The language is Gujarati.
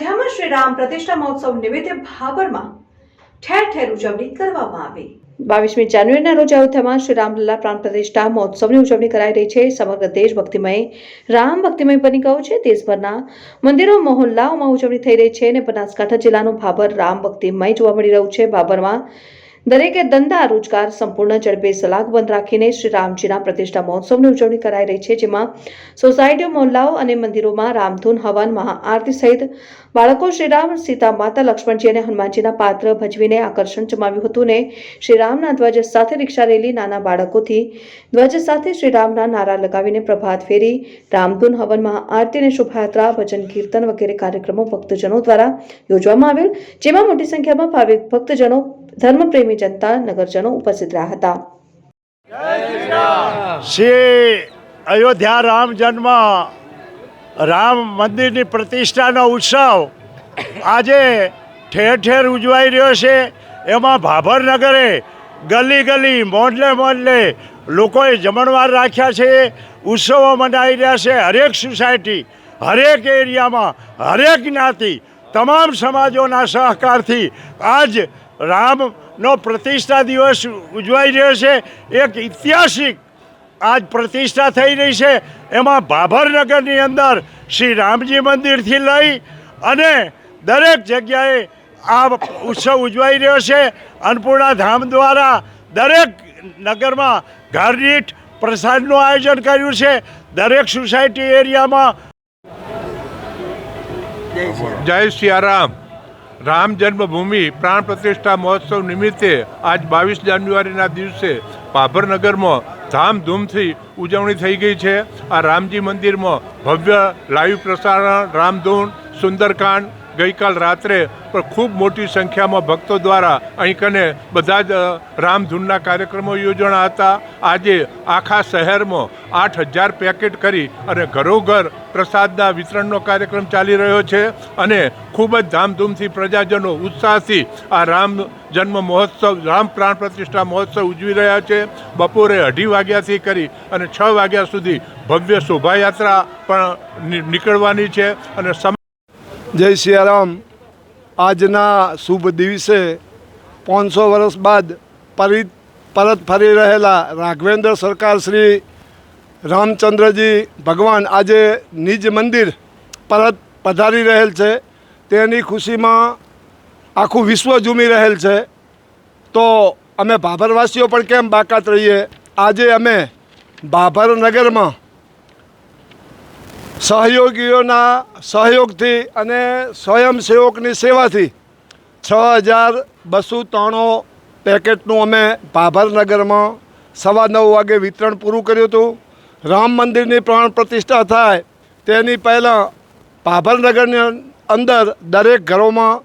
અયોધ્યામાં શ્રી રામ પ્રતિષ્ઠા મહોત્સવ નિમિત્તે ભાબરમાં ઠેર ઠેર ઉજવણી કરવામાં આવી. બાવીસમી જાન્યુઆરીના રોજ અયોધ્યામાં શ્રી રામલીલા પ્રાણ પ્રતિષ્ઠા મહોત્સવની ઉજવણી કરાઈ રહી છે. સમગ્ર દેશ ભક્તિમય, રામ ભક્તિમય બની ગયો છે. દેશભરના મંદિરો, મહોલ્લાઓમાં ઉજવણી થઈ રહી છે અને બનાસકાંઠા જિલ્લાનું ભાબર રામ ભક્તિમય જોવા મળી રહ્યું છે. ભાબરમાં દરેકે ધંધા, રોજગાર સંપૂર્ણ ઝડપે સલાગ બંધ રાખીને શ્રી રામજીના પ્રતિષ્ઠા મહોત્સવની ઉજવણી કરાઈ રહી છે, જેમાં સોસાયટીઓ, મહોલ્લાઓ અને મંદિરોમાં રામધૂન હવન, મહાઆરતી સહિત બાળકો શ્રીરામ સીતા માતા, લક્ષ્મણજી અને હનુમાનજીના પાત્ર ભજવીને આકર્ષણ જમાવ્યું હતું ને શ્રીરામના ધ્વજ સાથે રિક્ષા રેલી નાના બાળકોથી ધ્વજ સાથે શ્રીરામના નારા લગાવીને પ્રભાત ફેરી, રામધૂન હવન, મહાઆરતી અને શોભાયાત્રા, ભજન, કીર્તન વગેરે કાર્યક્રમો ભક્તજનો દ્વારા યોજવામાં આવેલ, જેમાં મોટી સંખ્યામાં ભાવિક ભક્તજનો ધર્મપ્રેમી જનતા નગરજનો ઉપસ્થિત રહ્યા હતા. શ્રી અયોધ્યા રામ જન્મ, રામ મંદિરની પ્રતિષ્ઠાનો ઉત્સવ આજે ઠેર ઠેર ઉજવાઈ રહ્યો છે. એમાં ભાભરનગરે ગલી ગલી મોડલે મોડલે લોકોએ જમણવાર રાખ્યા છે. ઉત્સવો મનાઈ રહ્યા છે. હરેક સોસાયટી, હરેક એરિયામાં, હરેક જ્ઞાતિ, તમામ સમાજોના સહકારથી આજ રામનો પ્રતિષ્ઠા દિવસ ઉજવાઈ રહ્યો છે. એક ઐતિહાસિક આજ પ્રતિષ્ઠા થઈ રહી છે. એમાં ભાભરનગરની અંદર શ્રી રામજી મંદિરથી લઈ અને દરેક જગ્યાએ આ ઉત્સવ ઉજવાઈ રહ્યો છે. અન્નપૂર્ણા ધામ દ્વારા દરેક નગરમાં ઘરદીઠ પ્રસાદનું આયોજન કર્યું છે. દરેક સોસાયટી એરિયામાં જય સિયારામ રામ જન્મભૂમિ, પ્રાણ પ્રતિષ્ઠા મહોત્સવ નિમિત્તે આજ બાવીસ જાન્યુઆરીના દિવસે ભાભરનગરમાં ધામધૂમથી ઉજવણી થઈ ગઈ છે. આ રામજી મંદિરમાં ભવ્ય લાઈવ પ્રસારણ, રામધૂન, સુંદરકાંડ ગઈકાલ રાત્રે પણ ખૂબ મોટી સંખ્યામાં ભક્તો દ્વારા અહીં કને બધા જ રામધૂનના કાર્યક્રમો યોજાણા હતા. આજે આખા શહેરમાં આઠ હજાર પેકેટ કરી અને ઘરોઘર પ્રસાદના વિતરણનો કાર્યક્રમ ચાલી રહ્યો છે અને ખૂબ જ ધામધૂમથી પ્રજાજનો ઉત્સાહથી આ રામ જન્મ મહોત્સવ, રામ પ્રાણ પ્રતિષ્ઠા મહોત્સવ ઉજવી રહ્યા છે. બપોરે અઢી વાગ્યાથી કરી અને છ વાગ્યા સુધી ભવ્ય શોભાયાત્રા પણ નીકળવાની છે અને સમ જય સિયારામ. આજના શુભ દિવસે પાંચસો વર્ષ બાદ પરી પરત ફરી રહેલા રાઘવેન્દ્ર સરકાર શ્રી રામચંદ્રજી ભગવાન આજે નિજ મંદિર પરત પધારી રહેલ છે. તેની ખુશીમાં આખું વિશ્વ ઝૂમી રહેલ છે. તો અમે ભાભરવાસીઓ પણ કેમ બાકાત રહીએ? આજે અમે ભાભર નગરમાં સહયોગીઓના સહયોગથી અને સ્વયંસેવકની સેવાથી છ હજાર બસો ત્રણો પેકેટનું અમે ભાભરનગરમાં સવા નવ વાગે વિતરણ પૂરું કર્યું હતું. રામ મંદિરની પ્રાણ પ્રતિષ્ઠા થાય તેની પહેલાં ભાભરનગરની અંદર દરેક ઘરોમાં